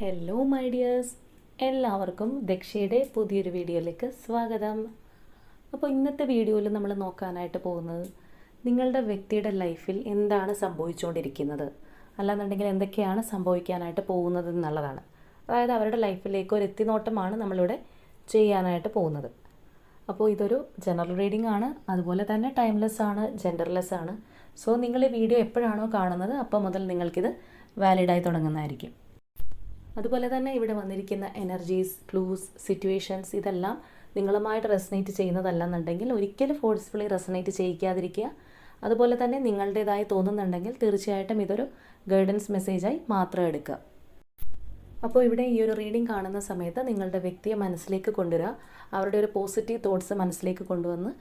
Hello my dears എല്ലാവർക്കും ദക്ഷയുടെ പുതിയൊരു വീഡിയോയിലേക്ക് സ്വാഗതം. അപ്പോൾ ഇന്നത്തെ വീഡിയോയിൽ നമ്മൾ നോക്കാനായിട്ട് പോകുന്നത് നിങ്ങളുടെ വ്യക്തിയുടെ ലൈഫിൽ എന്താണ് സംഭവിച്ചുകൊണ്ടിരിക്കുന്നത്? അല്ലാന്നുണ്ടെങ്കിൽ എന്തൊക്കെയാണ് സംഭവിക്കാനായിട്ട് പോകുന്നത് എന്നുള്ളതാണ്. അതായത് അവരുടെ ലൈഫിലേക്ക് ഒരു എത്തിനോട്ടമാണ് നമ്മളിവിടെ ചെയ്യാനായിട്ട് പോകുന്നത്. അപ്പോൾ ഇതൊരു ജനറൽ റീഡിംഗ് ആണ്. അതുപോലെ തന്നെ ടൈംലെസ് ആണ് ജെൻഡർലെസ് ആണ്. സോ നിങ്ങൾ ഈ വീഡിയോ എപ്പോഴാണോ കാണുന്നത് അപ്പോൾ മുതൽ നിങ്ങൾക്കിത് വാലിഡായി തുടങ്ങുന്നതായിരിക്കും. അതുപോലെ തന്നെ ഇവിടെ വന്നിരിക്കുന്ന എനർജീസ് ക്ലൂസ് സിറ്റുവേഷൻസ് ഇതെല്ലാം നിങ്ങളുമായിട്ട് റെസനേറ്റ് ചെയ്യുന്നതല്ലെന്നുണ്ടെങ്കിൽ ഒരിക്കലും ഫോഴ്സ്ഫുള്ളി റെസനേറ്റ് ചെയ്യിക്കാതിരിക്കുക. അതുപോലെ തന്നെ നിങ്ങളുടേതായി തോന്നുന്നുണ്ടെങ്കിൽ തീർച്ചയായിട്ടും ഇതൊരു ഗൈഡൻസ് മെസ്സേജായി മാത്രം എടുക്കുക. അപ്പോൾ ഇവിടെ ഈ ഒരു റീഡിംഗ് കാണുന്ന സമയത്ത് നിങ്ങളുടെ വ്യക്തിയെ മനസ്സിലേക്ക് കൊണ്ടുവരിക. അവരുടെ ഒരു പോസിറ്റീവ് തോട്ട്സ് മനസ്സിലേക്ക് കൊണ്ടുവന്ന്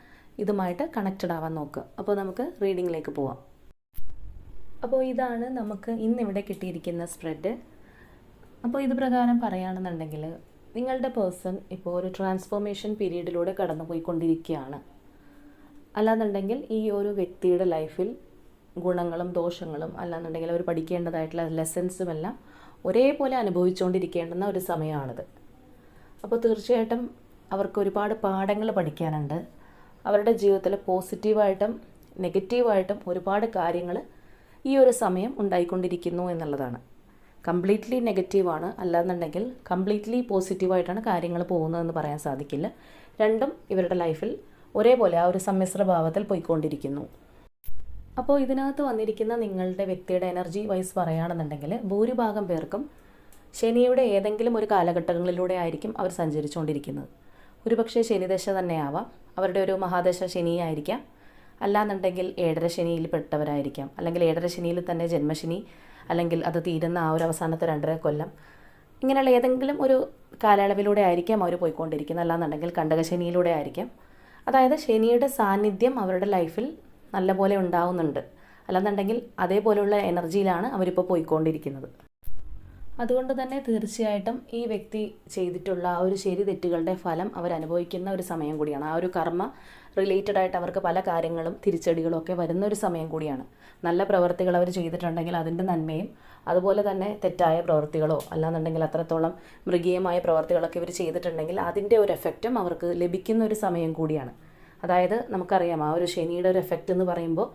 ഇതുമായിട്ട് കണക്റ്റഡ് ആവാൻ നോക്കുക. അപ്പോൾ നമുക്ക് റീഡിങ്ങിലേക്ക് പോവാം. അപ്പോൾ ഇതാണ് നമുക്ക് ഇന്നിവിടെ കിട്ടിയിരിക്കുന്ന സ്പ്രെഡ് അപ്പോൾ ഇത് പ്രകാരം പറയുകയാണെന്നുണ്ടെങ്കിൽ നിങ്ങളുടെ പേഴ്സൺ ഇപ്പോൾ ഒരു ട്രാൻസ്ഫോർമേഷൻ പീരീഡിലൂടെ കടന്നു പോയിക്കൊണ്ടിരിക്കുകയാണ് അല്ലാന്നുണ്ടെങ്കിൽ ഈ ഒരു വ്യക്തിയുടെ ലൈഫിൽ ഗുണങ്ങളും ദോഷങ്ങളും അല്ലാന്നുണ്ടെങ്കിൽ അവർ പഠിക്കേണ്ടതായിട്ടുള്ള ലെസൺസും എല്ലാം ഒരേപോലെ അനുഭവിച്ചുകൊണ്ടിരിക്കേണ്ടുന്ന ഒരു സമയമാണിത്. അപ്പോൾ തീർച്ചയായിട്ടും അവർക്ക് ഒരുപാട് പാഠങ്ങൾ പഠിക്കാനുണ്ട്. അവരുടെ ജീവിതത്തിൽ പോസിറ്റീവായിട്ടും നെഗറ്റീവായിട്ടും ഒരുപാട് കാര്യങ്ങൾ ഈ ഒരു സമയം ഉണ്ടായിക്കൊണ്ടിരിക്കുന്നു എന്നുള്ളതാണ്. കംപ്ലീറ്റ്ലി നെഗറ്റീവാണ്. അല്ലാന്നുണ്ടെങ്കിൽ കംപ്ലീറ്റ്ലി പോസിറ്റീവായിട്ടാണ് കാര്യങ്ങൾ പോകുന്നതെന്ന് പറയാൻ സാധിക്കില്ല. രണ്ടും ഇവരുടെ ലൈഫിൽ ഒരേപോലെ ആ ഒരു സമ്മിശ്ര ഭാവത്തിൽ പോയിക്കൊണ്ടിരിക്കുന്നു. അപ്പോൾ ഇതിനകത്ത് വന്നിരിക്കുന്ന നിങ്ങളുടെ വ്യക്തിയുടെ എനർജി വൈസ് പറയുകയാണെന്നുണ്ടെങ്കിൽ ഭൂരിഭാഗം പേർക്കും ശനിയുടെ ഏതെങ്കിലും ഒരു കാലഘട്ടങ്ങളിലൂടെ ആയിരിക്കും അവർ സഞ്ചരിച്ചുകൊണ്ടിരിക്കുന്നത്. ഒരുപക്ഷെ ശനിദശ തന്നെയാവാം. അവരുടെ ഒരു മഹാദശ ശനിയായിരിക്കാം. അല്ലാന്നുണ്ടെങ്കിൽ ഏഴര ശനിയിൽ പെട്ടവരായിരിക്കാം. അല്ലെങ്കിൽ ഏഴര ശനിയിൽ തന്നെ ജന്മശനി അല്ലെങ്കിൽ അത് തീരുന്ന ആ ഒരു അവസാനത്തെ രണ്ടര കൊല്ലം. ഇങ്ങനെയുള്ള ഏതെങ്കിലും ഒരു കാലയളവിലൂടെ ആയിരിക്കാം അവർ പോയിക്കൊണ്ടിരിക്കുന്നത്. അല്ലാന്നുണ്ടെങ്കിൽ കണ്ടകശനിയിലൂടെ ആയിരിക്കാം. അതായത് ശനിയുടെ സാന്നിധ്യം അവരുടെ ലൈഫിൽ നല്ലപോലെ ഉണ്ടാവുന്നുണ്ട്. അല്ലാന്നുണ്ടെങ്കിൽ അതേപോലെയുള്ള എനർജിയിലാണ് അവരിപ്പോൾ പോയിക്കൊണ്ടിരിക്കുന്നത്. അതുകൊണ്ട് തന്നെ തീർച്ചയായിട്ടും ഈ വ്യക്തി ചെയ്തിട്ടുള്ള ആ ഒരു ശരി തെറ്റുകളുടെ ഫലം അവരനുഭവിക്കുന്ന ഒരു സമയം കൂടിയാണ്. ആ ഒരു കർമ്മ റിലേറ്റഡ് ആയിട്ട് അവർക്ക് പല കാര്യങ്ങളും തിരിച്ചടികളും ഒക്കെ വരുന്ന ഒരു സമയം കൂടിയാണ്. നല്ല പ്രവർത്തികൾ അവർ ചെയ്തിട്ടുണ്ടെങ്കിൽ അതിന്റെ നന്മയും അതുപോലെ തന്നെ തെറ്റായ പ്രവൃത്തികളോ അല്ലാന്നുണ്ടെങ്കിൽ അത്രത്തോളം മൃഗീയമായ പ്രവർത്തികളൊക്കെ ഇവർ ചെയ്തിട്ടുണ്ടെങ്കിൽ അതിന്റെ ഒരു എഫക്റ്റും അവർക്ക് ലഭിക്കുന്ന ഒരു സമയം കൂടിയാണ്. അതായത് നമുക്കറിയാം ആ ഒരു ശനിയുടെ ഒരു എഫക്റ്റ് എന്ന് പറയുമ്പോൾ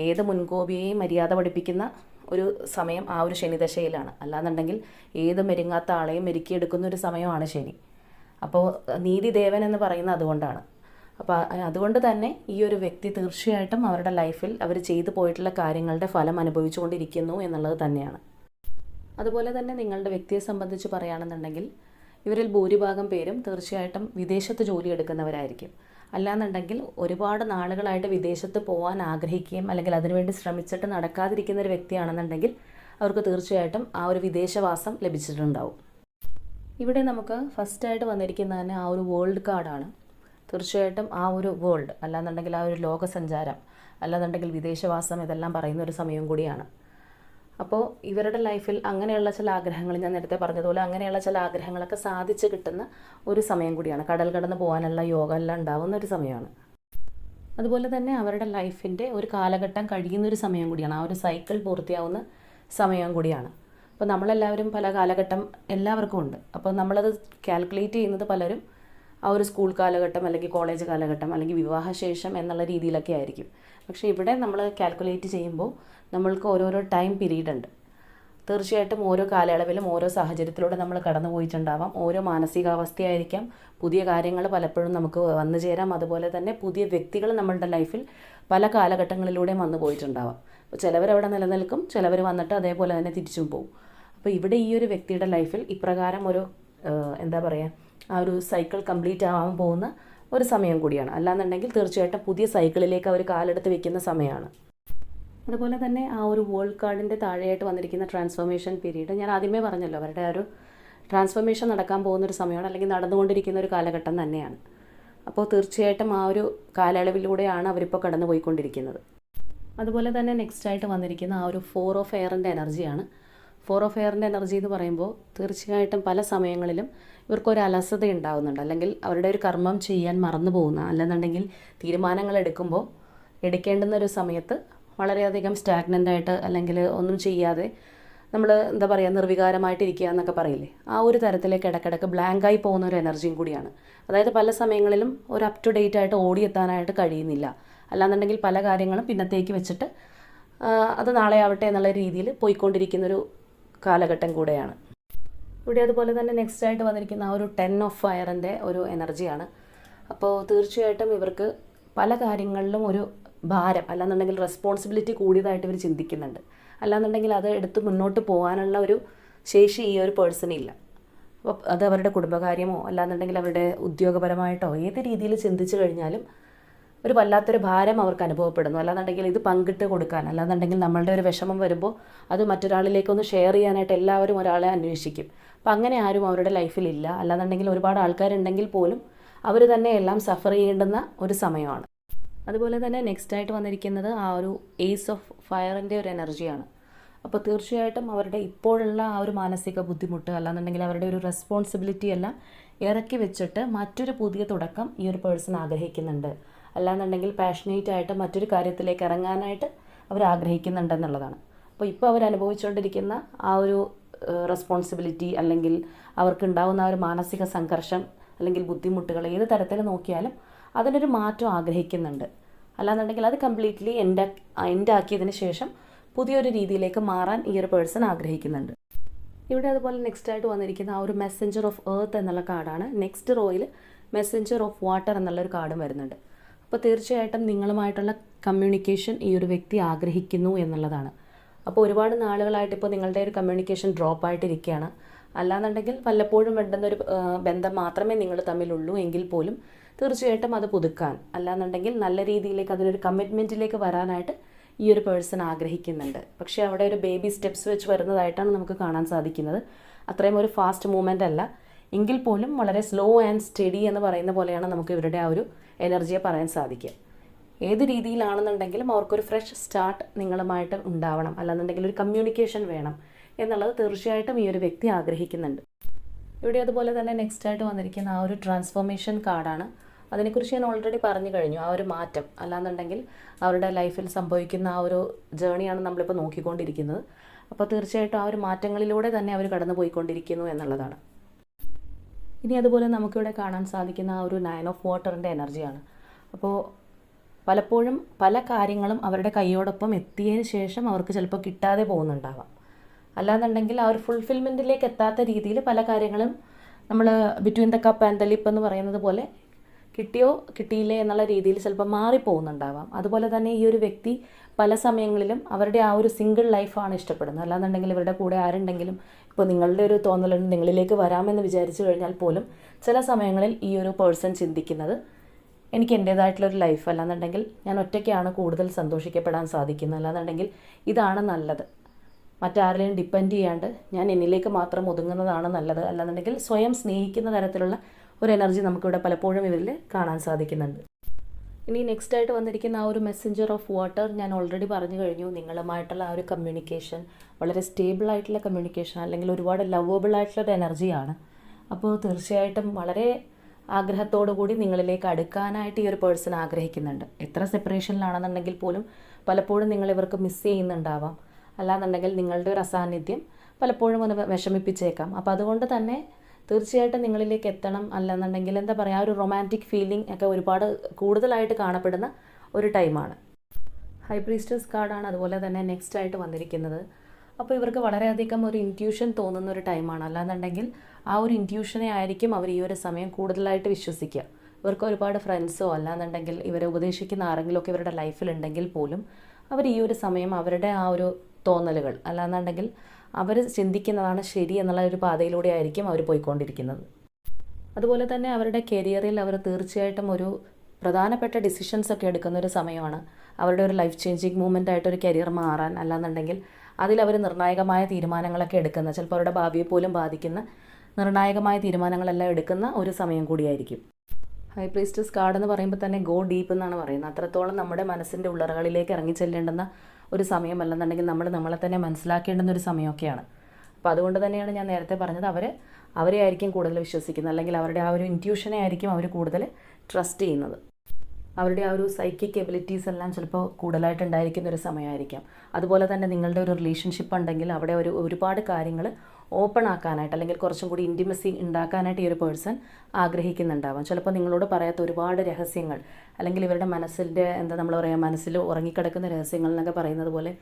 ഏത് മുൻകോപിയെയും മര്യാദ പഠിപ്പിക്കുന്ന ഒരു സമയം ആ ഒരു ശനി ദശയിലാണ്. അല്ലാന്നുണ്ടെങ്കിൽ ഏത് മെരുങ്ങാത്ത ആളെയും മെരുക്കിയെടുക്കുന്ന ഒരു സമയമാണ് ശനി. അപ്പോൾ നീതിദേവൻ എന്ന് പറയുന്നത് അതുകൊണ്ടാണ്. അപ്പോൾ അതുകൊണ്ട് തന്നെ ഈ ഒരു വ്യക്തി തീർച്ചയായിട്ടും അവരുടെ ലൈഫിൽ അവർ ചെയ്തു പോയിട്ടുള്ള കാര്യങ്ങളുടെ ഫലം അനുഭവിച്ചുകൊണ്ടിരിക്കുന്നു എന്നുള്ളത് തന്നെയാണ്. അതുപോലെ തന്നെ നിങ്ങളുടെ വ്യക്തിയെ സംബന്ധിച്ച് പറയുകയാണെന്നുണ്ടെങ്കിൽ ഇവരിൽ ഭൂരിഭാഗം പേരും തീർച്ചയായിട്ടും വിദേശത്ത് ജോലി എടുക്കുന്നവരായിരിക്കും. അല്ലാന്നുണ്ടെങ്കിൽ ഒരുപാട് നാളുകളായിട്ട് വിദേശത്ത് പോകാൻ ആഗ്രഹിക്കുകയും അല്ലെങ്കിൽ അതിനുവേണ്ടി ശ്രമിച്ചിട്ട് നടക്കാതിരിക്കുന്ന ഒരു വ്യക്തിയാണെന്നുണ്ടെങ്കിൽ അവർക്ക് തീർച്ചയായിട്ടും ആ ഒരു വിദേശവാസം ലഭിച്ചിട്ടുണ്ടാവും. ഇവിടെ നമുക്ക് ഫസ്റ്റായിട്ട് വന്നിരിക്കുന്ന തന്നെ ആ ഒരു വേൾഡ് കാർഡാണ് തീർച്ചയായിട്ടും ആ ഒരു വേൾഡ് അല്ലാന്നുണ്ടെങ്കിൽ ആ ഒരു ലോകസഞ്ചാരം അല്ലാന്നുണ്ടെങ്കിൽ വിദേശവാസം ഇതെല്ലാം പറയുന്ന ഒരു സമയം കൂടിയാണ്. അപ്പോൾ ഇവരുടെ ലൈഫിൽ അങ്ങനെയുള്ള ചില ആഗ്രഹങ്ങൾ ഞാൻ നേരത്തെ പറഞ്ഞതുപോലെ അങ്ങനെയുള്ള ചില ആഗ്രഹങ്ങളൊക്കെ സാധിച്ചു കിട്ടുന്ന ഒരു സമയം കൂടിയാണ്. കടൽ കടന്ന് പോകാനുള്ള യോഗ എല്ലാം ഉണ്ടാവുന്ന ഒരു സമയമാണ്. അതുപോലെ തന്നെ അവരുടെ ലൈഫിന്റെ ഒരു കാലഘട്ടം കഴിയുന്ന ഒരു സമയം കൂടിയാണ്. ആ ഒരു സൈക്കിൾ പൂർത്തിയാവുന്ന സമയം കൂടിയാണ്. അപ്പോൾ നമ്മളെല്ലാവരും പല കാലഘട്ടം എല്ലാവർക്കും ഉണ്ട്. അപ്പോൾ നമ്മളത് കാൽക്കുലേറ്റ് ചെയ്യുന്നത് പലരും ആ ഒരു സ്കൂൾ കാലഘട്ടം അല്ലെങ്കിൽ കോളേജ് കാലഘട്ടം അല്ലെങ്കിൽ വിവാഹശേഷം എന്നുള്ള രീതിയിലൊക്കെ ആയിരിക്കും. പക്ഷേ ഇവിടെ നമ്മൾ കാൽക്കുലേറ്റ് ചെയ്യുമ്പോൾ നമ്മൾക്ക് ഓരോരോ ടൈം പീരീഡ് ഉണ്ട്. തീർച്ചയായിട്ടും ഓരോ കാലയളവിലും ഓരോ സാഹചര്യത്തിലൂടെ നമ്മൾ കടന്നു പോയിട്ടുണ്ടാവാം. ഓരോ മാനസികാവസ്ഥയായിരിക്കാം. പുതിയ കാര്യങ്ങൾ പലപ്പോഴും നമുക്ക് വന്നു ചേരാം. അതുപോലെ തന്നെ പുതിയ വ്യക്തികൾ നമ്മളുടെ ലൈഫിൽ പല കാലഘട്ടങ്ങളിലൂടെയും വന്നു പോയിട്ടുണ്ടാവാം. അപ്പോൾ ചിലവരവിടെ നിലനിൽക്കും ചിലവർ വന്നിട്ട് അതേപോലെ തന്നെ തിരിച്ചും പോകും. അപ്പോൾ ഇവിടെ ഈ ഒരു വ്യക്തിയുടെ ലൈഫിൽ ഇപ്രകാരം ഒരു എന്താ പറയുക ആ ഒരു സൈക്കിൾ കംപ്ലീറ്റ് ആവാൻ പോകുന്ന ഒരു സമയം കൂടിയാണ്. അല്ലാന്നുണ്ടെങ്കിൽ തീർച്ചയായിട്ടും പുതിയ സൈക്കിളിലേക്ക് അവർ കാലെടുത്ത് വെക്കുന്ന സമയമാണ്. അതുപോലെ തന്നെ ആ ഒരു വേൾഡ് കാർഡിന്റെ താഴെയായിട്ട് വന്നിരിക്കുന്ന ട്രാൻസ്ഫോർമേഷൻ പീരീഡ് ഞാൻ ആദ്യമേ പറഞ്ഞല്ലോ അവരുടെ ഒരു ട്രാൻസ്ഫോർമേഷൻ നടക്കാൻ പോകുന്ന ഒരു സമയമാണ് അല്ലെങ്കിൽ നടന്നുകൊണ്ടിരിക്കുന്ന ഒരു കാലഘട്ടം തന്നെയാണ്. അപ്പോൾ തീർച്ചയായിട്ടും ആ ഒരു കാലയളവിലൂടെയാണ് അവരിപ്പോൾ കടന്നു പോയിക്കൊണ്ടിരിക്കുന്നത് അതുപോലെ തന്നെ നെക്സ്റ്റ് ആയിട്ട് വന്നിരിക്കുന്ന ആ ഒരു ഫോർ ഓഫ് എയറിന്റെ എനർജിയാണ് ഫോർ ഓഫ് എയറിന്റെ എനർജി എന്ന് പറയുമ്പോൾ തീർച്ചയായിട്ടും പല സമയങ്ങളിലും ഇവർക്കൊരു അലസത ഉണ്ടാകുന്നുണ്ട് അല്ലെങ്കിൽ അവരുടെ ഒരു കർമ്മം ചെയ്യാൻ മറന്നു പോകുന്ന അല്ലെന്നുണ്ടെങ്കിൽ തീരുമാനങ്ങൾ എടുക്കുമ്പോൾ എടുക്കേണ്ടുന്ന ഒരു സമയത്ത് വളരെയധികം സ്റ്റാഗ്നന്റ് ആയിട്ട് അല്ലെങ്കിൽ ഒന്നും ചെയ്യാതെ നമ്മൾ എന്താ പറയുക നിർവികാരമായിട്ടിരിക്കുക എന്നൊക്കെ പറയില്ലേ? ആ ഒരു തരത്തിലേക്ക് ഇടയ്ക്കിടയ്ക്ക് ബ്ലാങ്കായി പോകുന്ന ഒരു എനർജിയും കൂടിയാണ്. അതായത് പല സമയങ്ങളിലും ഒരു അപ് ടു ഡേറ്റ് ആയിട്ട് ഓടിയെത്താനായിട്ട് കഴിയുന്നില്ല. അല്ലാന്നുണ്ടെങ്കിൽ പല കാര്യങ്ങളും പിന്നത്തേക്ക് വെച്ചിട്ട് അത് നാളെ ആവട്ടെ എന്നുള്ള രീതിയിൽ പോയിക്കൊണ്ടിരിക്കുന്നൊരു കാലഘട്ടം കൂടെയാണ്. ഇവിടെ അതുപോലെ തന്നെ നെക്സ്റ്റ് ആയിട്ട് വന്നിരിക്കുന്ന ആ ഒരു ടെൻ ഓഫ് ഫയറിന്റെ ഒരു എനർജിയാണ് അപ്പോൾ തീർച്ചയായിട്ടും ഇവർക്ക് പല കാര്യങ്ങളിലും ഒരു ഭാരം അല്ലാന്നുണ്ടെങ്കിൽ റെസ്പോൺസിബിലിറ്റി കൂടിയതായിട്ട് ഇവർ ചിന്തിക്കുന്നുണ്ട്. അല്ലാന്നുണ്ടെങ്കിൽ അത് എടുത്ത് മുന്നോട്ട് പോകാനുള്ള ഒരു ശേഷി ഈ ഒരു പേഴ്സണില്ല അപ്പോൾ അത് അവരുടെ കുടുംബകാര്യമോ അല്ലാന്നുണ്ടെങ്കിൽ അവരുടെ ഉദ്യോഗപരമായിട്ടോ ഏത് രീതിയിൽ ചിന്തിച്ചു കഴിഞ്ഞാലും ഒരു വല്ലാത്തൊരു ഭാരം അവർക്ക് അനുഭവപ്പെടുന്നു. അല്ലാന്നുണ്ടെങ്കിൽ ഇത് പങ്കിട്ട് കൊടുക്കാൻ അല്ലാന്നുണ്ടെങ്കിൽ നമ്മളുടെ ഒരു വിഷമം വരുമ്പോൾ അത് മറ്റൊരാളിലേക്കൊന്ന് ഷെയർ ചെയ്യാനായിട്ട് എല്ലാവരും ഒരാളെ അന്വേഷിക്കും. അപ്പം അങ്ങനെ ആരും അവരുടെ ലൈഫിലില്ല അല്ലാന്നുണ്ടെങ്കിൽ ഒരുപാട് ആൾക്കാരുണ്ടെങ്കിൽ പോലും അവർ തന്നെ എല്ലാം സഫർ ചെയ്യേണ്ടുന്ന ഒരു സമയമാണ്. അതുപോലെ തന്നെ നെക്സ്റ്റ് ആയിട്ട് വന്നിരിക്കുന്നത് ആ ഒരു ഏസ് ഓഫ് ഫയറിന്റെ ഒരു എനർജിയാണ് അപ്പോൾ തീർച്ചയായിട്ടും അവരുടെ ഇപ്പോഴുള്ള ആ ഒരു മാനസിക ബുദ്ധിമുട്ട് അല്ലാന്നുണ്ടെങ്കിൽ അവരുടെ ഒരു റെസ്പോൺസിബിലിറ്റി എല്ലാം ഇറക്കി വെച്ചിട്ട് മറ്റൊരു പുതിയ തുടക്കം ഈ ഒരു പേഴ്സൺ ആഗ്രഹിക്കുന്നുണ്ട്. അല്ലാന്നുണ്ടെങ്കിൽ പാഷനേറ്റ് ആയിട്ട് മറ്റൊരു കാര്യത്തിലേക്ക് ഇറങ്ങാനായിട്ട് അവർ ആഗ്രഹിക്കുന്നുണ്ടെന്നുള്ളതാണ് അപ്പോൾ ഇപ്പോൾ അവർ അനുഭവിച്ചുകൊണ്ടിരിക്കുന്ന ആ ഒരു റെസ്പോൺസിബിലിറ്റി അല്ലെങ്കിൽ അവർക്കുണ്ടാവുന്ന ഒരു മാനസിക സംഘർഷം അല്ലെങ്കിൽ ബുദ്ധിമുട്ടുകൾ ഏത് തരത്തിൽ നോക്കിയാലും അതിനൊരു മാറ്റം ആഗ്രഹിക്കുന്നുണ്ട്. അല്ലാന്നുണ്ടെങ്കിൽ അത് കംപ്ലീറ്റ്ലി എന്റെ എന്റെ ആക്കിയതിന് ശേഷം പുതിയൊരു രീതിയിലേക്ക് മാറാൻ ഈ ഒരു പേഴ്സൺ ആഗ്രഹിക്കുന്നുണ്ട്. ഇവിടെ അതുപോലെ നെക്സ്റ്റ് ആയിട്ട് വന്നിരിക്കുന്ന ആ ഒരു മെസ്സഞ്ചർ ഓഫ് എർത്ത് എന്നുള്ള കാർഡാണ്. നെക്സ്റ്റ് റോയിൽ മെസ്സഞ്ചർ ഓഫ് വാട്ടർ എന്നുള്ളൊരു കാർഡും വരുന്നുണ്ട്. അപ്പോൾ തീർച്ചയായിട്ടും നിങ്ങളുമായിട്ടുള്ള കമ്മ്യൂണിക്കേഷൻ ഈ ഒരു വ്യക്തി ആഗ്രഹിക്കുന്നു എന്നുള്ളതാണ്. അപ്പോൾ ഒരുപാട് നാളുകളായിട്ട് ഇപ്പോൾ നിങ്ങളുടെ ഒരു കമ്മ്യൂണിക്കേഷൻ ഡ്രോപ്പ് ആയിട്ടിരിക്കുകയാണ്. അല്ലാന്നുണ്ടെങ്കിൽ വല്ലപ്പോഴും വേണ്ടുന്ന ഒരു ബന്ധം മാത്രമേ നിങ്ങൾ തമ്മിലുള്ളൂ എങ്കിൽ പോലും തീർച്ചയായിട്ടും അത് പുതുക്കാൻ. അല്ലാന്നുണ്ടെങ്കിൽ നല്ല രീതിയിലേക്ക് അതിനൊരു കമ്മിറ്റ്മെന്റിലേക്ക് വരാനായിട്ട് ഈ ഒരു പേഴ്സൺ ആഗ്രഹിക്കുന്നുണ്ട്. പക്ഷേ അവിടെ ഒരു ബേബി സ്റ്റെപ്സ് വെച്ച് വരുന്നതായിട്ടാണ് നമുക്ക് കാണാൻ സാധിക്കുന്നത്. അത്രയും ഒരു ഫാസ്റ്റ് മൂവ്മെന്റ് അല്ല. എങ്കിൽ പോലും വളരെ സ്ലോ ആൻഡ് സ്റ്റഡി എന്ന് പറയുന്ന പോലെയാണ് നമുക്ക് ഇവരുടെ ആ ഒരു എനർജിയെ പറയാൻ സാധിക്കുക. ഏത് രീതിയിലാണെന്നുണ്ടെങ്കിലും അവർക്കൊരു ഫ്രഷ് സ്റ്റാർട്ട് നിങ്ങളുമായിട്ട് ഉണ്ടാവണം. അല്ലാന്നുണ്ടെങ്കിൽ ഒരു കമ്മ്യൂണിക്കേഷൻ വേണം എന്നുള്ളത് തീർച്ചയായിട്ടും ഈ ഒരു വ്യക്തി ആഗ്രഹിക്കുന്നുണ്ട്. ഇവിടെ അതുപോലെ തന്നെ നെക്സ്റ്റ് ആയിട്ട് വന്നിരിക്കുന്ന ആ ഒരു ട്രാൻസ്ഫോർമേഷൻ കാർഡാണ് അതിനെക്കുറിച്ച് ഞാൻ ഓൾറെഡി പറഞ്ഞു കഴിഞ്ഞു ആ ഒരു മാറ്റം. അല്ലാന്നുണ്ടെങ്കിൽ അവരുടെ ലൈഫിൽ സംഭവിക്കുന്ന ആ ഒരു ജേണിയാണ് നമ്മളിപ്പോൾ നോക്കിക്കൊണ്ടിരിക്കുന്നത്. അപ്പോൾ തീർച്ചയായിട്ടും ആ ഒരു മാറ്റങ്ങളിലൂടെ തന്നെ അവർ കടന്നു പോയിക്കൊണ്ടിരിക്കുന്നു എന്നുള്ളതാണ്. ഇനി അതുപോലെ നമുക്കിവിടെ കാണാൻ സാധിക്കുന്ന ആ ഒരു നയൻ ഓഫ് വാട്ടറിന്റെ എനർജിയാണ് അപ്പോൾ പലപ്പോഴും പല കാര്യങ്ങളും അവരുടെ കൈയോടൊപ്പം എത്തിയതിന് ശേഷം അവർക്ക് ചിലപ്പോൾ കിട്ടാതെ പോകുന്നുണ്ടാവാം. അല്ലാന്നുണ്ടെങ്കിൽ ആ ഒരു ഫുൾഫിൽമെന്റിലേക്ക് എത്താത്ത രീതിയിൽ പല കാര്യങ്ങളും നമ്മൾ between the cup and the lip എന്ന് പറയുന്നത് പോലെ കിട്ടിയോ കിട്ടിയില്ലേ എന്നുള്ള രീതിയിൽ ചിലപ്പോൾ മാറിപ്പോകുന്നുണ്ടാവാം. അതുപോലെ തന്നെ ഈ ഒരു വ്യക്തി പല സമയങ്ങളിലും അവരുടെ ആ ഒരു സിംഗിൾ ലൈഫാണ് ഇഷ്ടപ്പെടുന്നത്. അല്ലാന്നുണ്ടെങ്കിൽ ഇവരുടെ കൂടെ ആരുണ്ടെങ്കിലും ഇപ്പോൾ നിങ്ങളുടെ ഒരു തോന്നലുണ്ട് നിങ്ങളിലേക്ക് വരാമെന്ന് വിചാരിച്ചു കഴിഞ്ഞാൽ പോലും ചില സമയങ്ങളിൽ ഈ ഒരു പേഴ്സൺ ചിന്തിക്കുന്നത് എനിക്ക് എന്റേതായിട്ടുള്ളൊരു ലൈഫ് അല്ലാന്നുണ്ടെങ്കിൽ ഞാൻ ഒറ്റയ്ക്കാണ് കൂടുതൽ സന്തോഷിക്കപ്പെടാൻ സാധിക്കുന്നത്. അല്ലാന്നുണ്ടെങ്കിൽ ഇതാണ് നല്ലത്. മറ്റാരെയും ഡിപ്പെൻഡ് ചെയ്യാണ്ട് ഞാൻ എന്നിലേക്ക് മാത്രം ഒതുങ്ങുന്നതാണ് നല്ലത്. അല്ലാന്നുണ്ടെങ്കിൽ സ്വയം സ്നേഹിക്കുന്ന തരത്തിലുള്ള ഒരു എനർജി നമുക്കിവിടെ പലപ്പോഴും ഇവരിൽ കാണാൻ സാധിക്കുന്നുണ്ട്. ഇനി നെക്സ്റ്റ് ആയിട്ട് വന്നിരിക്കുന്ന ആ ഒരു മെസ്സഞ്ചർ ഓഫ് വാട്ടർ ഞാൻ ഓൾറെഡി പറഞ്ഞു കഴിഞ്ഞു. നിങ്ങളുമായിട്ടുള്ള ആ ഒരു കമ്മ്യൂണിക്കേഷൻ വളരെ സ്റ്റേബിൾ ആയിട്ടുള്ള കമ്മ്യൂണിക്കേഷൻ അല്ലെങ്കിൽ ഒരുപാട് ലവബിൾ ആയിട്ടുള്ള ഒരു എനർജിയാണ് അപ്പോൾ തീർച്ചയായിട്ടും വളരെ ആഗ്രഹത്തോടു കൂടി നിങ്ങളിലേക്ക് അടുക്കാനായിട്ട് ഈ ഒരു പേഴ്സൺ ആഗ്രഹിക്കുന്നുണ്ട്. എത്ര സെപ്പറേഷനിലാണെന്നുണ്ടെങ്കിൽ പോലും പലപ്പോഴും നിങ്ങൾ ഇവർക്ക് മിസ് ചെയ്യുന്നുണ്ടാവാം. അല്ലാന്നുണ്ടെങ്കിൽ നിങ്ങളുടെ ഒരു അസാന്നിധ്യം പലപ്പോഴും ഒന്ന് വിഷമിപ്പിച്ചേക്കാം. അപ്പോൾ അതുകൊണ്ട് തന്നെ തീർച്ചയായിട്ടും നിങ്ങളിലേക്ക് എത്തണം. അല്ലെന്നുണ്ടെങ്കിൽ എന്താ പറയുക ആ ഒരു റൊമാന്റിക് ഫീലിംഗ് ഒക്കെ ഒരുപാട് കൂടുതലായിട്ട് കാണപ്പെടുന്ന ഒരു ടൈമാണ് ഹൈ പ്രീസ്റ്റേഴ്സ് കാർഡാണ് അതുപോലെ തന്നെ നെക്സ്റ്റ് ആയിട്ട് വന്നിരിക്കുന്നത്. അപ്പോൾ ഇവർക്ക് വളരെയധികം ഒരു ഇന്റ്യൂഷൻ തോന്നുന്ന ഒരു ടൈമാണ് അല്ലാന്നുണ്ടെങ്കിൽ ആ ഒരു ഇന്റ്യൂഷനെ ആയിരിക്കും അവർ ഈ ഒരു സമയം കൂടുതലായിട്ട് വിശ്വസിക്കുക. ഇവർക്ക് ഒരുപാട് ഫ്രണ്ട്സോ അല്ലാന്നുണ്ടെങ്കിൽ ഇവരെ ഉപദേശിക്കുന്ന ആരെങ്കിലുമൊക്കെ ഇവരുടെ ലൈഫിലുണ്ടെങ്കിൽ പോലും അവർ ഈ ഒരു സമയം അവരുടെ ആ ഒരു തോന്നലുകൾ അല്ലാന്നുണ്ടെങ്കിൽ അവർ ചിന്തിക്കുന്നതാണ് ശരി എന്നുള്ള ഒരു പാതയിലൂടെ ആയിരിക്കും അവർ പോയിക്കൊണ്ടിരിക്കുന്നത്. അതുപോലെ തന്നെ അവരുടെ കരിയറിൽ അവർ തീർച്ചയായിട്ടും ഒരു പ്രധാനപ്പെട്ട ഡിസിഷൻസ് ഒക്കെ എടുക്കുന്ന ഒരു സമയമാണ്. അവരുടെ ഒരു ലൈഫ് ചേഞ്ചിങ് മൂവ്മെന്റ് ആയിട്ട് ഒരു കരിയർ മാറാൻ അല്ലാന്നുണ്ടെങ്കിൽ അതിൽ അവർ നിർണായകമായ തീരുമാനങ്ങളൊക്കെ എടുക്കുന്ന ചിലപ്പോൾ അവരുടെ ഭാവിയെ പോലും ബാധിക്കുന്ന നിർണായകമായ തീരുമാനങ്ങളെല്ലാം എടുക്കുന്ന ഒരു സമയം കൂടിയായിരിക്കും. ഹൈ പ്രീസ്റ്റസ് കാർഡ് എന്ന് പറയുമ്പോൾ തന്നെ ഗോ ഡീപ്പ് എന്നാണ് പറയുന്നത്. അത്രത്തോളം നമ്മുടെ മനസ്സിന്റെ ഉള്ളറകളിലേക്ക് ഇറങ്ങിച്ചെല്ലേണ്ടുന്ന ഒരു സമയമല്ലെന്നുണ്ടെങ്കിൽ നമ്മൾ നമ്മളെ തന്നെ മനസ്സിലാക്കേണ്ടുന്ന ഒരു സമയമൊക്കെയാണ്. അപ്പോൾ അതുകൊണ്ട് തന്നെയാണ് ഞാൻ നേരത്തെ പറഞ്ഞത് അവർ അവരെ ആയിരിക്കും കൂടുതൽ വിശ്വസിക്കുന്നത്. അല്ലെങ്കിൽ അവരുടെ ആ ഒരു ഇന്റ്യൂഷനെ ആയിരിക്കും അവർ കൂടുതൽ ട്രസ്റ്റ് ചെയ്യുന്നത്. അവരുടെ ആ ഒരു സൈക്കിക് എബിലിറ്റീസ് എല്ലാം ചിലപ്പോൾ കൂടുതലായിട്ട് ഉണ്ടായിരിക്കുന്ന ഒരു സമയമായിരിക്കാം. അതുപോലെ തന്നെ നിങ്ങളുടെ ഒരു റിലേഷൻഷിപ്പ് ഉണ്ടെങ്കിൽ അവിടെ ഒരു ഒരുപാട് കാര്യങ്ങൾ ഓപ്പൺ ആക്കാനായിട്ട് അല്ലെങ്കിൽ കുറച്ചും കൂടി ഇന്റിമസി ഉണ്ടാക്കാനായിട്ട് ഈ ഒരു പേഴ്സൺ ആഗ്രഹിക്കുന്നുണ്ടാവാം. ചിലപ്പോൾ നിങ്ങളോട് പറയാത്ത ഒരുപാട് രഹസ്യങ്ങൾ അല്ലെങ്കിൽ ഇവരുടെ മനസ്സിന്റെ എന്താ നമ്മൾ പറയുക മനസ്സിൽ ഉറങ്ങിക്കിടക്കുന്ന രഹസ്യങ്ങൾ എന്നൊക്കെ പറയുന്നത് പോലെ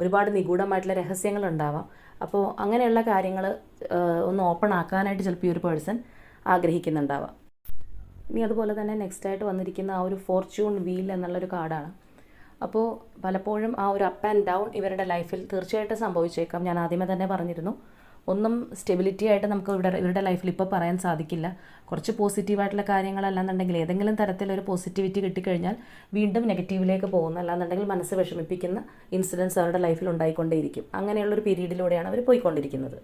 ഒരുപാട് നിഗൂഢമായിട്ടുള്ള രഹസ്യങ്ങൾ ഉണ്ടാവാം. അപ്പോൾ അങ്ങനെയുള്ള കാര്യങ്ങൾ ഒന്ന് ഓപ്പൺ ആക്കാനായിട്ട് ചിലപ്പോൾ ഈ ഒരു പേഴ്സൺ ആഗ്രഹിക്കുന്നുണ്ടാവാം. ഇനി അതുപോലെ തന്നെ നെക്സ്റ്റ് ആയിട്ട് വന്നിരിക്കുന്ന ആ ഒരു ഫോർച്യൂൺ വീൽ എന്നുള്ളൊരു കാർഡാണ് അപ്പോൾ പലപ്പോഴും ആ ഒരു അപ്പ് ആൻഡ് ഡൗൺ ഇവരുടെ ലൈഫിൽ തീർച്ചയായിട്ടും സംഭവിച്ചേക്കാം. ഞാൻ ആദ്യമേ തന്നെ പറഞ്ഞിരുന്നു. ഒന്നും സ്റ്റെബിലിറ്റി ആയിട്ട് നമുക്ക് ഇവിടെ ഇവരുടെ ലൈഫിൽ ഇപ്പോൾ പറയാൻ സാധിക്കില്ല. കുറച്ച് പോസിറ്റീവായിട്ടുള്ള കാര്യങ്ങളല്ലാന്നുണ്ടെങ്കിൽ ഏതെങ്കിലും തരത്തിലൊരു പോസിറ്റിവിറ്റി കിട്ടിക്കഴിഞ്ഞാൽ വീണ്ടും നെഗറ്റീവിലേക്ക് പോകുന്ന. അല്ലാന്നുണ്ടെങ്കിൽ മനസ്സ് വിഷമിപ്പിക്കുന്ന ഇൻസിഡൻസ് അവരുടെ ലൈഫിൽ ഉണ്ടായിക്കൊണ്ടേയിരിക്കും. അങ്ങനെയുള്ളൊരു പീരീഡിലൂടെയാണ് അവർ പോയിക്കൊണ്ടിരിക്കുന്നത്.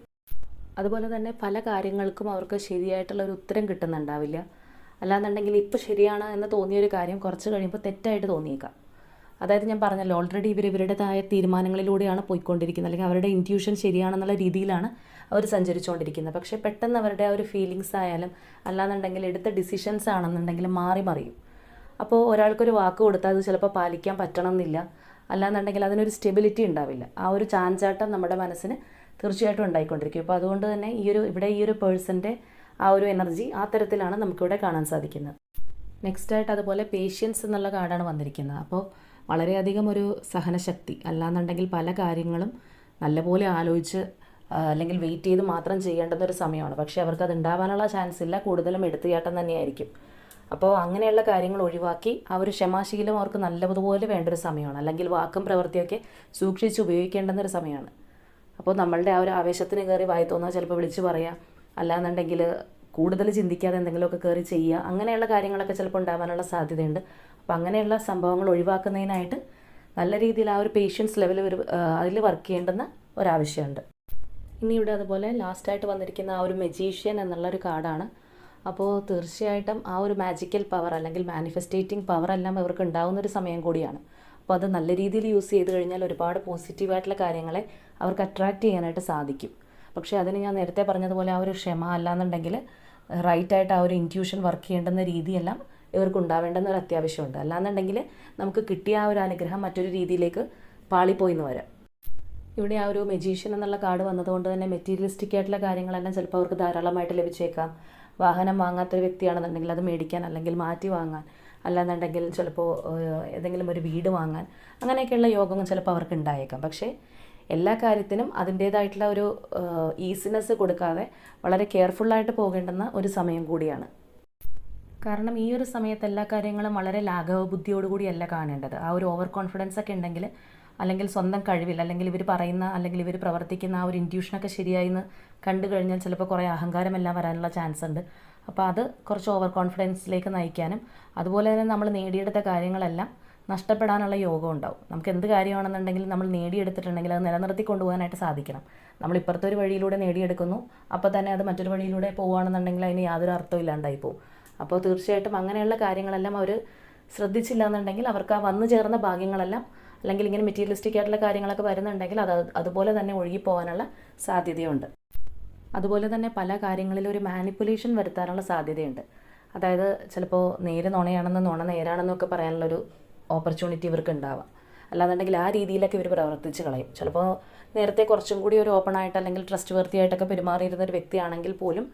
അതുപോലെ തന്നെ പല കാര്യങ്ങൾക്കും അവർക്ക് ശരിയായിട്ടുള്ള ഒരു ഉത്തരം കിട്ടുന്നുണ്ടാവില്ല. അല്ലാന്നുണ്ടെങ്കിൽ ഇപ്പോൾ ശരിയാണ് എന്ന് തോന്നിയൊരു കാര്യം കുറച്ച് കഴിയുമ്പോൾ തെറ്റായിട്ട് തോന്നിയേക്കാം. അതായത് ഞാൻ പറഞ്ഞല്ലോ ഓൾറെഡി ഇവർ ഇവരുടേതായ തീരുമാനങ്ങളിലൂടെയാണ് പോയിക്കൊണ്ടിരിക്കുന്നത്. അല്ലെങ്കിൽ അവരുടെ ഇന്റ്യൂഷൻ ശരിയാണെന്നുള്ള രീതിയിലാണ് അവർ സഞ്ചരിച്ചുകൊണ്ടിരിക്കുന്നത് പക്ഷേ പെട്ടെന്ന് അവരുടെ ആ ഒരു ഫീലിങ്സ് ആയാലും അല്ലാന്നുണ്ടെങ്കിൽ എടുത്ത ഡിസിഷൻസ് ആണെന്നുണ്ടെങ്കിൽ മാറി മറിയും. അപ്പോൾ ഒരാൾക്കൊരു വാക്ക് കൊടുത്താൽ അത് ചിലപ്പോൾ പാലിക്കാൻ പറ്റണം എന്നില്ല അല്ലാന്നുണ്ടെങ്കിൽ അതിനൊരു സ്റ്റെബിലിറ്റി ഉണ്ടാവില്ല. ആ ഒരു ചാഞ്ചാട്ടം നമ്മുടെ മനസ്സിന് തീർച്ചയായിട്ടും ഉണ്ടായിക്കൊണ്ടിരിക്കും. അപ്പോൾ അതുകൊണ്ട് തന്നെ ഈ ഒരു ഇവിടെ ഈ ഒരു പേഴ്സന്റെ ആ ഒരു എനർജി ആ തരത്തിലാണ് നമുക്കിവിടെ കാണാൻ സാധിക്കുന്നത്. നെക്സ്റ്റ് ആയിട്ട് അതുപോലെ പേഷ്യൻസ് എന്നുള്ള കാർഡാണ് വന്നിരിക്കുന്നത്. അപ്പോൾ വളരെയധികം ഒരു സഹനശക്തി. അല്ലാന്നുണ്ടെങ്കിൽ പല കാര്യങ്ങളും നല്ലപോലെ ആലോചിച്ച് അല്ലെങ്കിൽ വെയിറ്റ് ചെയ്ത് മാത്രം ചെയ്യേണ്ടുന്ന ഒരു സമയമാണ്. പക്ഷേ അവർക്ക് അത് ഉണ്ടാവാനുള്ള ചാൻസ് ഇല്ല. കൂടുതലും എടുത്തുചാട്ടം തന്നെയായിരിക്കും. അപ്പോൾ അങ്ങനെയുള്ള കാര്യങ്ങൾ ഒഴിവാക്കി ആ ഒരു ക്ഷമാശീലം അവർക്ക് നല്ലതുപോലെ വേണ്ട ഒരു സമയമാണ്. അല്ലെങ്കിൽ വാക്കും പ്രവൃത്തിയൊക്കെ സൂക്ഷിച്ച് ഉപയോഗിക്കേണ്ടുന്ന ഒരു സമയമാണ്. അപ്പോൾ നമ്മളുടെ ആ ഒരു ആവേശത്തിന് കയറി വായി തോന്നാൽ ചിലപ്പോൾ വിളിച്ച് പറയാം. അല്ലാന്നുണ്ടെങ്കിൽ കൂടുതൽ ചിന്തിക്കാതെ എന്തെങ്കിലുമൊക്കെ കയറി ചെയ്യുക. അങ്ങനെയുള്ള കാര്യങ്ങളൊക്കെ ചിലപ്പോൾ ഉണ്ടാവാനുള്ള സാധ്യതയുണ്ട്. അപ്പോൾ അങ്ങനെയുള്ള സംഭവങ്ങൾ ഒഴിവാക്കുന്നതിനായിട്ട് നല്ല രീതിയിൽ ആ ഒരു പേഷ്യൻസ് ലെവൽ ഒരു അതിൽ വർക്ക് ചെയ്യേണ്ടുന്ന ഒരാവശ്യമുണ്ട്. ഇനി ഇവിടെ അതുപോലെ ലാസ്റ്റായിട്ട് വന്നിരിക്കുന്ന ആ ഒരു മെജീഷ്യൻ എന്നുള്ള ഒരു കാർഡാണ്. അപ്പോൾ തീർച്ചയായിട്ടും ആ ഒരു മാജിക്കൽ പവർ അല്ലെങ്കിൽ മാനിഫെസ്റ്റേറ്റിംഗ് പവർ എല്ലാം ഇവർക്ക് ഉണ്ടാകുന്ന ഒരു സമയം കൂടിയാണ്. അപ്പോൾ അത് നല്ല രീതിയിൽ യൂസ് ചെയ്ത് കഴിഞ്ഞാൽ ഒരുപാട് പോസിറ്റീവായിട്ടുള്ള കാര്യങ്ങളെ അവർക്ക് അട്രാക്റ്റ് ചെയ്യാനായിട്ട് സാധിക്കും. പക്ഷേ അതിന് ഞാൻ നേരത്തെ പറഞ്ഞതുപോലെ ആ ഒരു ക്ഷമ അല്ലാന്നുണ്ടെങ്കിൽ റൈറ്റായിട്ട് ആ ഒരു ഇന്റ്യൂഷൻ വർക്ക് ചെയ്യേണ്ടുന്ന രീതിയെല്ലാം ഇവർക്ക് ഉണ്ടാവേണ്ടെന്ന് ഒരു അത്യാവശ്യമുണ്ട്. അല്ലാന്നുണ്ടെങ്കിൽ നമുക്ക് കിട്ടിയ ആ ഒരു അനുഗ്രഹം മറ്റൊരു രീതിയിലേക്ക് പാളിപ്പോയി എന്ന് വരാം ഇവിടെ ആ ഒരു മെജീഷ്യൻ എന്നുള്ള കാർഡ് വന്നതുകൊണ്ട് തന്നെ മെറ്റീരിയലിസ്റ്റിക് ആയിട്ടുള്ള കാര്യങ്ങളെല്ലാം ചിലപ്പോൾ അവർക്ക് ധാരാളമായിട്ട് ലഭിച്ചേക്കാം. വാഹനം വാങ്ങാത്തൊരു വ്യക്തിയാണെന്നുണ്ടെങ്കിൽ അത് മേടിക്കാൻ അല്ലെങ്കിൽ മാറ്റി വാങ്ങാൻ. അല്ലാന്നുണ്ടെങ്കിൽ ചിലപ്പോൾ ഏതെങ്കിലും ഒരു വീട് വാങ്ങാൻ. അങ്ങനെയൊക്കെയുള്ള യോഗങ്ങൾ ചിലപ്പോൾ അവർക്ക് ഉണ്ടായേക്കാം. പക്ഷേ എല്ലാ കാര്യത്തിനും അതിന്റേതായിട്ടുള്ള ഒരു ഈസിനെസ് കൊടുക്കാതെ വളരെ കെയർഫുള്ളായിട്ട് പോകേണ്ടുന്ന ഒരു സമയം കൂടിയാണ്. കാരണം ഈ ഒരു സമയത്ത് എല്ലാ കാര്യങ്ങളും വളരെ ലാഘവ ബുദ്ധിയോടുകൂടിയല്ല കാണേണ്ടത്. ആ ഒരു ഓവർ കോൺഫിഡൻസ് ഒക്കെ ഉണ്ടെങ്കിൽ അല്ലെങ്കിൽ സ്വന്തം കഴിവിൽ അല്ലെങ്കിൽ ഇവർ പറയുന്ന അല്ലെങ്കിൽ ഇവർ പ്രവർത്തിക്കുന്ന ആ ഒരു ഇന്റ്യൂഷനൊക്കെ ശരിയായി എന്ന് കണ്ടു കഴിഞ്ഞാൽ ചിലപ്പോൾ കുറേ അഹങ്കാരമെല്ലാം വരാനുള്ള ചാൻസ് ഉണ്ട്. അപ്പോൾ അത് കുറച്ച് ഓവർ കോൺഫിഡൻസിലേക്ക് നയിക്കാനും അതുപോലെ തന്നെ നമ്മൾ നേടിയെടുത്ത കാര്യങ്ങളെല്ലാം നഷ്ടപ്പെടാനുള്ള യോഗം ഉണ്ടാവും. നമുക്ക് എന്ത് കാര്യമാണെന്നുണ്ടെങ്കിലും നമ്മൾ നേടിയെടുത്തിട്ടുണ്ടെങ്കിൽ അത് നിലനിർത്തി കൊണ്ടുപോകാനായിട്ട് സാധിക്കണം. നമ്മൾ ഇപ്പുറത്തെ ഒരു വഴിയിലൂടെ നേടിയെടുക്കുന്നു അപ്പോൾ തന്നെ അത് മറ്റൊരു വഴിയിലൂടെ പോവുകയാണെന്നുണ്ടെങ്കിൽ അതിന് യാതൊരു അർത്ഥവും ഇല്ലാണ്ടായി പോകും അപ്പോൾ തീർച്ചയായിട്ടും അങ്ങനെയുള്ള കാര്യങ്ങളെല്ലാം അവർ ശ്രദ്ധിച്ചില്ല എന്നുണ്ടെങ്കിൽ അവർക്ക് ആ വന്നു ചേർന്ന ഭാഗ്യങ്ങളെല്ലാം അല്ലെങ്കിൽ ഇങ്ങനെ മെറ്റീരിയലിസ്റ്റിക് ആയിട്ടുള്ള കാര്യങ്ങളൊക്കെ വരുന്നുണ്ടെങ്കിൽ അത് അതുപോലെ തന്നെ ഒഴുകിപ്പോകാനുള്ള സാധ്യതയുണ്ട്. അതുപോലെ തന്നെ പല കാര്യങ്ങളിലും ഒരു മാനിപ്പുലേഷൻ വരുത്താനുള്ള സാധ്യതയുണ്ട്. അതായത് ചിലപ്പോൾ നേര് നുണയാണെന്ന് നുണ നേരാണെന്നൊക്കെ പറയാനുള്ളൊരു ഓപ്പർച്യൂണിറ്റി ഇവർക്ക് ഉണ്ടാവാം. അല്ലാന്നുണ്ടെങ്കിൽ ആ രീതിയിലൊക്കെ ഇവർ പ്രവർത്തിച്ച് കളയും. ചിലപ്പോൾ നേരത്തെ കുറച്ചും കൂടി ഒരു ഓപ്പൺ ആയിട്ട് അല്ലെങ്കിൽ ട്രസ്റ്റ് വർത്തി ആയിട്ടൊക്കെ പെരുമാറിയിരുന്ന ഒരു വ്യക്തിയാണെങ്കിൽ പോലും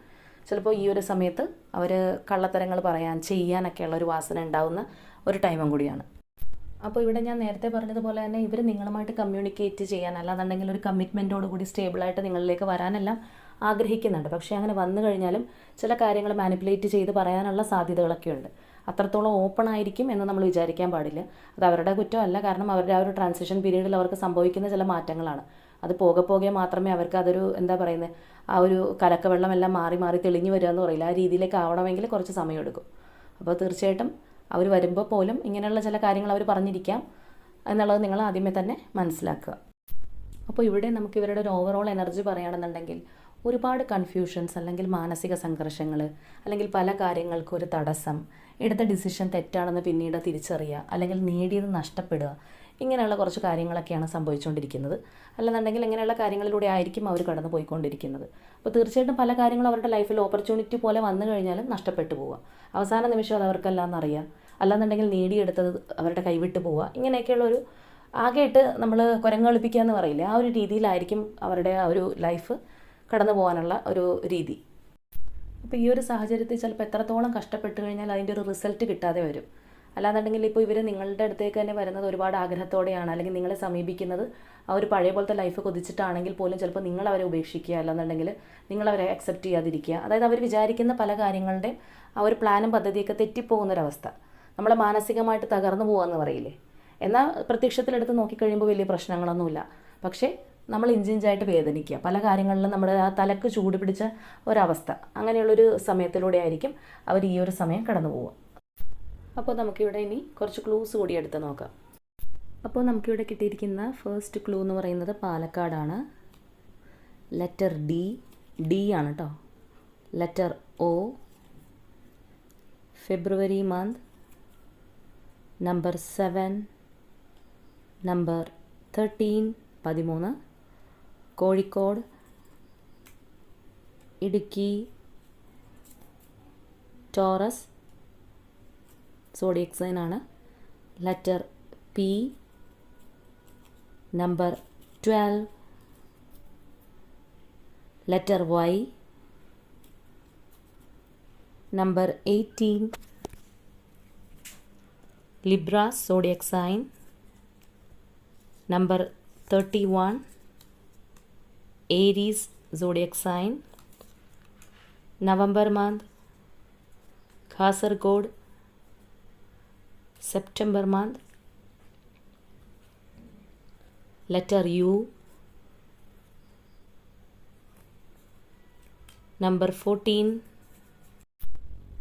ചിലപ്പോൾ ഈ ഒരു സമയത്ത് അവർ കള്ളത്തരങ്ങൾ പറയാൻ ചെയ്യാനൊക്കെയുള്ള ഒരു വാസന ഉണ്ടാവുന്ന ഒരു ടൈമും കൂടിയാണ്. അപ്പോൾ ഇവിടെ ഞാൻ നേരത്തെ പറഞ്ഞതുപോലെ തന്നെ ഇവർ നിങ്ങളുമായിട്ട് കമ്മ്യൂണിക്കേറ്റ് ചെയ്യാൻ അല്ലാന്നുണ്ടെങ്കിൽ ഒരു കമ്മിറ്റ്മെന്റോട് കൂടി സ്റ്റേബിളായിട്ട് നിങ്ങളിലേക്ക് വരാനെല്ലാം ആഗ്രഹിക്കുന്നുണ്ട്. പക്ഷേ അങ്ങനെ വന്നു കഴിഞ്ഞാലും ചില കാര്യങ്ങൾ മാനിപ്പുലേറ്റ് ചെയ്ത് പറയാനുള്ള സാധ്യതകളൊക്കെ ഉണ്ട്. അത്രത്തോളം ഓപ്പൺ ആയിരിക്കും എന്ന് നമ്മൾ വിചാരിക്കാൻ പാടില്ല. അത് അവരുടെ കുറ്റമല്ല. കാരണം അവരുടെ ആ ഒരു ട്രാൻസിഷൻ പീരീഡിൽ അവർക്ക് സംഭവിക്കുന്ന ചില മാറ്റങ്ങളാണ്. അത് പോകെ പോകെ മാത്രമേ അവർക്ക് അതൊരു എന്താ പറയുന്നത് ആ ഒരു കലക്കവെള്ളമെല്ലാം മാറി മാറി തെളിഞ്ഞു വരിക എന്ന് പറയില്ല. ആ രീതിയിലേക്ക് ആവണമെങ്കിൽ കുറച്ച് സമയമെടുക്കും. അപ്പോൾ തീർച്ചയായിട്ടും അവർ വരുമ്പോൾ പോലും ഇങ്ങനെയുള്ള ചില കാര്യങ്ങൾ അവർ പറഞ്ഞിരിക്കാം എന്നുള്ളത് നിങ്ങൾ ആദ്യമേ തന്നെ മനസ്സിലാക്കുക. അപ്പോൾ ഇവിടെ നമുക്ക് ഇവരുടെ ഒരു ഓവറോൾ എനർജി പറയുകയാണെന്നുണ്ടെങ്കിൽ ഒരുപാട് കൺഫ്യൂഷൻസ് അല്ലെങ്കിൽ മാനസിക സംഘർഷങ്ങൾ അല്ലെങ്കിൽ പല കാര്യങ്ങൾക്കും ഒരു തടസ്സം എടുത്ത ഡിസിഷൻ തെറ്റാണെന്ന് പിന്നീട് തിരിച്ചറിയുക അല്ലെങ്കിൽ നേടിയത് നഷ്ടപ്പെടുക ഇങ്ങനെയുള്ള കുറച്ച് കാര്യങ്ങളൊക്കെയാണ് സംഭവിച്ചുകൊണ്ടിരിക്കുന്നത് അല്ലെന്നുണ്ടെങ്കിൽ ഇങ്ങനെയുള്ള കാര്യങ്ങളിലൂടെ ആയിരിക്കും അവർ കടന്നു പോയിക്കൊണ്ടിരിക്കുന്നത് അപ്പോൾ തീർച്ചയായിട്ടും പല കാര്യങ്ങളും അവരുടെ ലൈഫിൽ ഓപ്പർച്യൂണിറ്റി പോലെ വന്നു കഴിഞ്ഞാലും നഷ്ടപ്പെട്ടു പോവുക. അവസാന നിമിഷം അത് അവർക്കെല്ലാം അറിയാം അല്ലാന്നുണ്ടെങ്കിൽ നേടിയെടുത്തത് അവരുടെ കൈവിട്ട് പോവുക. ഇങ്ങനെയൊക്കെയുള്ള ഒരു ആകെയിട്ട് നമ്മൾ കുരങ്ങളിപ്പിക്കുക എന്ന് പറയില്ലേ? ആ ഒരു രീതിയിലായിരിക്കും അവരുടെ ആ ഒരു ലൈഫ് കടന്നു പോകാനുള്ള ഒരു രീതി. അപ്പോൾ ഈ ഒരു സാഹചര്യത്തിൽ ചിലപ്പോൾ എത്രത്തോളം കഷ്ടപ്പെട്ട് കഴിഞ്ഞാൽ അതിന്റെ ഒരു റിസൾട്ട് കിട്ടാതെ വരും. അല്ലാന്നുണ്ടെങ്കിൽ ഇപ്പോൾ ഇവർ നിങ്ങളുടെ അടുത്തേക്ക് തന്നെ വരുന്നത് ഒരുപാട് ആഗ്രഹത്തോടെയാണ് അല്ലെങ്കിൽ നിങ്ങളെ സമീപിക്കുന്നത് ആ ഒരു പഴയ പോലത്തെ ലൈഫ് കൊതിച്ചിട്ടാണെങ്കിൽ പോലും ചിലപ്പോൾ നിങ്ങൾ അവരെ ഉപേക്ഷിക്കുക. അല്ലാന്നുണ്ടെങ്കിൽ നിങ്ങൾ അവരെ അക്സെപ്റ്റ് ചെയ്യാതിരിക്കുക. അതായത് അവർ വിചാരിക്കുന്ന പല കാര്യങ്ങളുടെയും ആ ഒരു പ്ലാനും പദ്ധതിയൊക്കെ തെറ്റിപ്പോകുന്നൊരവസ്ഥ. നമ്മളെ മാനസികമായിട്ട് തകർന്നു പോകാമെന്ന് പറയില്ലേ? എന്നാൽ പ്രത്യക്ഷത്തിലെടുത്ത് നോക്കിക്കഴിയുമ്പോൾ വലിയ പ്രശ്നങ്ങളൊന്നുമില്ല. പക്ഷേ നമ്മൾ ഇഞ്ചിഞ്ചായിട്ട് വേദനിക്കുക. പല കാര്യങ്ങളിലും നമ്മുടെ ആ തലക്ക് ചൂട് പിടിച്ച ഒരവസ്ഥ അങ്ങനെയുള്ളൊരു സമയത്തിലൂടെ ആയിരിക്കും അവർ ഈ ഒരു സമയം കടന്നു പോവുക അപ്പോൾ നമുക്കിവിടെ ഇനി കുറച്ച് ക്ലൂസ് കൂടി എടുത്ത് നോക്കാം. അപ്പോൾ നമുക്കിവിടെ കിട്ടിയിരിക്കുന്ന ഫസ്റ്റ് ക്ലൂ എന്ന് പറയുന്നത് പാലക്കാടാണ്. ലെറ്റർ ഡി ഡി ആണ് കേട്ടോ letter O February month number seven number thirteen പതിമൂന്ന്. Kozhikode Idukki Taurus Zodiac sign ആണ് letter P number twelve letter Y number eighteen Libra zodiac sign number thirty one Aries zodiac sign November month Kasaragod September month. Letter U number 14.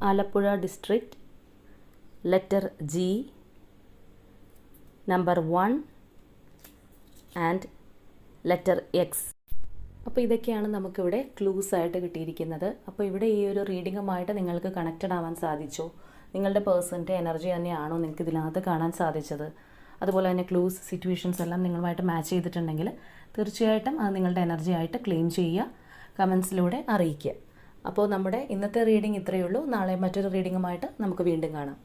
Alappuzha district. Letter G number 1. And letter X അപ്പോൾ ഇതൊക്കെയാണ് നമുക്കിവിടെ clues ആയിട്ട് കിട്ടിയിരിക്കുന്നത് അപ്പോൾ ഇവിടെ ഈ ഒരു റീഡിങ്ങുമായിട്ട് നിങ്ങൾക്ക് കണക്റ്റഡ് ആവാൻ സാധിച്ചോ നിങ്ങളുടെ പേഴ്സണിന്റെ എനർജി തന്നെയാണോ നിങ്ങൾക്ക് ഇതിനകത്ത് കാണാൻ സാധിച്ചത്? അതുപോലെ തന്നെ ക്ലൂസ് സിറ്റുവേഷൻസ് എല്ലാം നിങ്ങളുമായിട്ട് മാച്ച് ചെയ്തിട്ടുണ്ടെങ്കിൽ തീർച്ചയായിട്ടും അത് നിങ്ങളുടെ എനർജി ആയിട്ട് ക്ലെയിം ചെയ്യുക കമൻസിലൂടെ അറിയിക്കുക. അപ്പോൾ നമ്മുടെ ഇന്നത്തെ റീഡിംഗ് ഇത്രയേ ഉള്ളൂ. നാളെ മറ്റൊരു റീഡിങ്ങുമായിട്ട് നമുക്ക് വീണ്ടും കാണാം.